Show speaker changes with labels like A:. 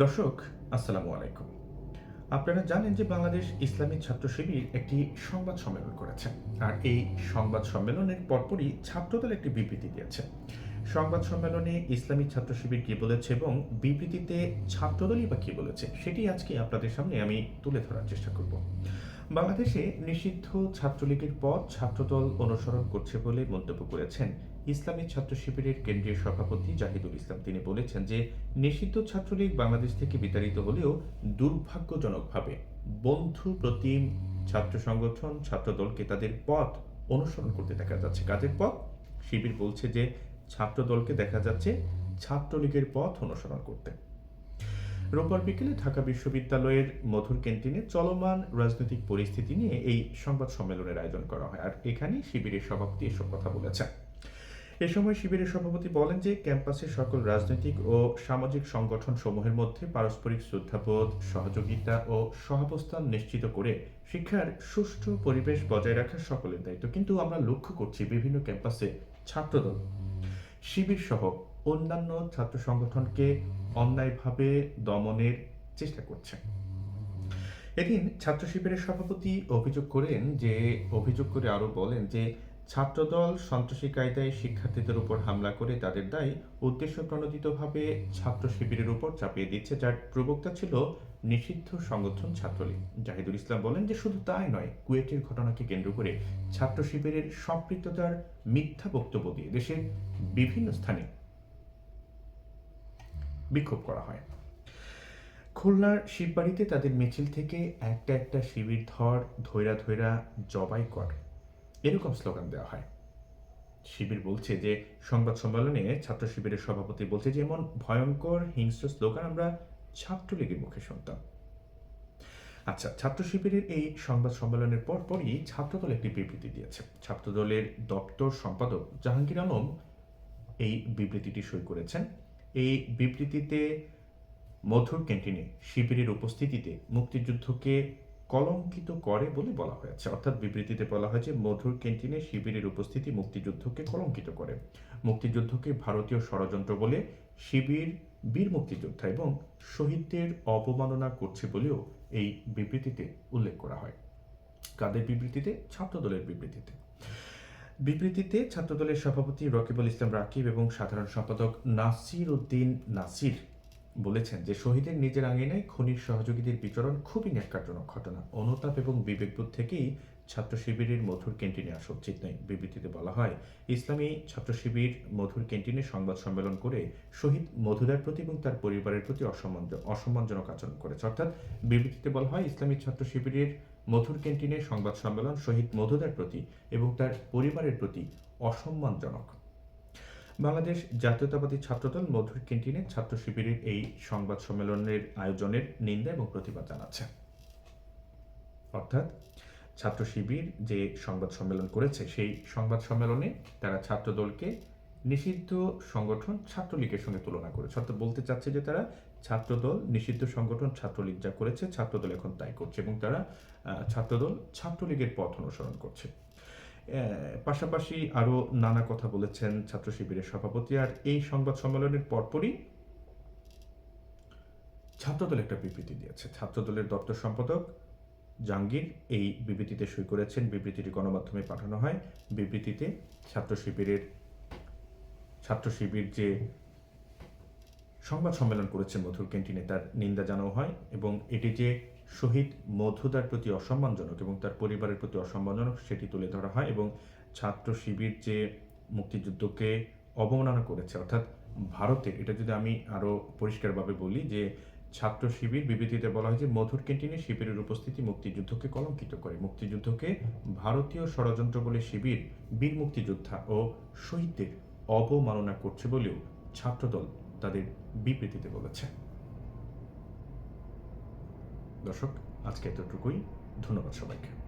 A: দর্শক, আসসালামু আলাইকুম। আপনারা জানেন যে বাংলাদেশ ইসলামী ছাত্র শিবির একটি সংবাদ সম্মেলন করেছে, আর এই সংবাদ সম্মেলনের পরপরই ছাত্রদল একটি বিবৃতি দিয়েছে। সংবাদ সম্মেলনে ইসলামী ছাত্র শিবির কি বলেছে এবং বিবৃতিতে ছাত্রদলই বা কি বলেছে, সেটি আজকে আপনাদের সামনে আমি তুলে ধরার চেষ্টা করব। বাংলাদেশে নিষিদ্ধ ছাত্রলীগের পথ ছাত্রদল অনুসরণ করছে বলে মন্তব্য করেছেন ইসলামী ছাত্র শিবিরের কেন্দ্রীয় সভাপতি জাহিদুল ইসলাম, তিনি বলেছেন যে নিষিদ্ধ ছাত্রলীগ বাংলাদেশ থেকে বিতাড়িত হলেও দুর্ভাগ্যজনকভাবে বন্ধু প্রতিম ছাত্র সংগঠন, ছাত্রদলকে তাদের পথ অনুসরণ করতে দেখা যাচ্ছে। কাদের পথ শিবির বলছে যে ছাত্রদলকে দেখা যাচ্ছে ছাত্রলীগের পথ অনুসরণ করতে। রোববার বিকেলে ঢাকা বিশ্ববিদ্যালয়ের মধুর ক্যান্টিনে চলমান রাজনৈতিক পরিস্থিতি নিয়ে এই সংবাদ সম্মেলনের আয়োজন করা হয়। আর এখানেই শিবিরের সভাপতি এসব কথা বলেছেন। এ সময় শিবিরের সভাপতি বলেন যে ক্যাম্পাসের সকল রাজনৈতিক ও সামাজিক সংগঠন সমূহের মধ্যে পারস্পরিক শ্রদ্ধাবোধ, সহযোগিতা ও সহাবস্থান নিশ্চিত করে শিক্ষার সুষ্ঠু পরিবেশ বজায় রাখা সকলের দায়িত্ব। কিন্তু আমরা লক্ষ্য করছি বিভিন্ন ক্যাম্পাসে ছাত্রদল, শিবির সহ অন্যান্য ছাত্র সংগঠনকে অন্যায়ভাবে দমনের চেষ্টা করছে। এদিন ছাত্র শিবিরের সভাপতি অভিযোগ করেন যে, অভিযোগ করে আরও বলেন যে ছাত্রদল সন্ত্রাসী কায়দায় শিক্ষার্থীদের উপর হামলা করে তাদের দায় উদ্দেশ্য প্রণোদিতভাবে ছাত্র শিবিরের উপর চাপিয়ে দিচ্ছে। যার প্রবক্তা ছিল নিষিদ্ধ সংগঠন ছাত্রলীগ। জাহিদুল ইসলাম বলেন যে শুধু তাই নয়, কুয়েটের ঘটনাকে কেন্দ্র করে ছাত্র শিবিরের সম্পৃক্ততার মিথ্যা বক্তব্য দিয়ে দেশের বিভিন্ন স্থানে বিক্ষোভ করা হয়। খুলনার শিববাড়িতে তাদের মিছিল থেকে একটা একটা শিবির ধর ধৈরা ধৈরা জবাই কর। এরকম স্লোগান দেওয়া হয়। শিবির বলছে যে, সংবাদ সম্মেলনে ছাত্র শিবিরের সভাপতি বলছে যে, এমন ভয়ঙ্কর, হিংস্র স্লোগান আমরা ছাত্রলীগের মুখে শুনতাম। আচ্ছা ছাত্র শিবিরের এই সংবাদ সম্মেলনের পরপরই ছাত্রদল একটি বিবৃতি দিয়েছে। ছাত্রদলের দপ্তর সম্পাদক জাহাঙ্গীর আলম এই বিবৃতিটি সই করেছেন। এই বিবৃতিতে মধুর ক্যান্টিনে শিবিরের উপস্থিতিতে মুক্তিযুদ্ধকে কলঙ্কিত করে বলে বলা হয়েছে। অর্থাৎ বিবৃতিতে বলা হয়েছে, মধুর ক্যান্টিনে শিবিরের উপস্থিতি মুক্তিযুদ্ধকে কলঙ্কিত করে। মুক্তিযুদ্ধকে ভারতীয় ষড়যন্ত্র বলে শিবির বীর মুক্তিযোদ্ধা এবং শহীদদের অবমাননা করছে বলেও এই বিবৃতিতে উল্লেখ করা হয়। কাদের বিবৃতিতে? ছাত্রদলের বিবৃতিতে। বিবৃতিতে ছাত্রদলের সভাপতি রকিবুল ইসলাম রাকিব এবং সাধারণ সম্পাদক নাসির উদ্দিন নাসির বলেছেন যে শহীদের নিজের আঙিনায় খনির সহযোগীদের বিচরণ খুবই ন্যাক্কারজনক ঘটনা। অনুতাপ এবং বিবেকবোধ থেকেই ছাত্র শিবিরের মধুর ক্যান্টিনে আসা উচিত নয়। বিবৃতিতে বলা হয়, ইসলামী ছাত্র শিবির মধুর ক্যান্টিনে সংবাদ সম্মেলন করে শহীদ মধুদার প্রতি এবং তার পরিবারের প্রতি অসম্মান অসম্মানজনক আচরণ করেছে। অর্থাৎ বিবৃতিতে বলা হয়, ইসলামী ছাত্র শিবিরের মধুর ক্যান্টিনে সংবাদ সম্মেলন শহীদ মধুদার প্রতি এবং তার পরিবারের প্রতি অসম্মানজনক। বাংলাদেশ জাতীয়তাবাদী ছাত্রদল মধুর ক্যান্টিনে ছাত্র শিবিরের এই সংবাদ সম্মেলনের আয়োজনের নিন্দা এবং প্রতিবাদ জানাচ্ছে। অর্থাৎ ছাত্র শিবির যে সংবাদ সম্মেলন করেছে, সেই সংবাদ সম্মেলনে তারা ছাত্রদলকে নিষিদ্ধ সংগঠন ছাত্রলীগের সঙ্গে তুলনা করেছে। অর্থাৎ বলতে চাচ্ছে যে তারা ছাত্রদল নিষিদ্ধ সংগঠন ছাত্রলীগ যা করেছে, ছাত্রদল এখন তাই করছে এবং তারা ছাত্রদল ছাত্রলীগের পথ অনুসরণ করছে। পাশাপাশি আরও নানা কথা বলেছেন ছাত্র শিবিরের সভাপতি। আর এই সংবাদ সম্মেলনের পরপরই ছাত্রদল একটা বিবৃতি দিয়েছে। ছাত্রদলের দপ্তর সম্পাদক জাহাঙ্গীর এই বিবৃতিতে সই করেছেন। বিবৃতিটি গণমাধ্যমে পাঠানো হয়। বিবৃতিতে ছাত্র শিবিরের, ছাত্র শিবির যে সংবাদ সম্মেলন করেছেন মধুর ক্যান্টিনে তার নিন্দা জানানো হয় এবং এটি যে শহীদ মধুদার প্রতি অসম্মানজনক এবং তার পরিবারের প্রতি অসম্মানজনক সেটি তুলে ধরা হয় এবং ছাত্র শিবির যে মুক্তিযুদ্ধকে অবমাননা করেছে, অর্থাৎ ভারতের, এটা যদি আমি আরও পরিষ্কারভাবে বলি, যে ছাত্র শিবির বিবৃতিতে বলা হয় যে মধুর ক্যান্টিনে শিবিরের উপস্থিতি মুক্তিযুদ্ধকে কলঙ্কিত করে। মুক্তিযুদ্ধকে ভারতীয় ষড়যন্ত্র বলে শিবির, বীর মুক্তিযোদ্ধা ও শহীদদের অবমাননা করছে বলেও ছাত্রদল তাদের বিবৃতিতে বলেছে। দর্শক আজকে এতটুকুই। ধন্যবাদ সবাইকে।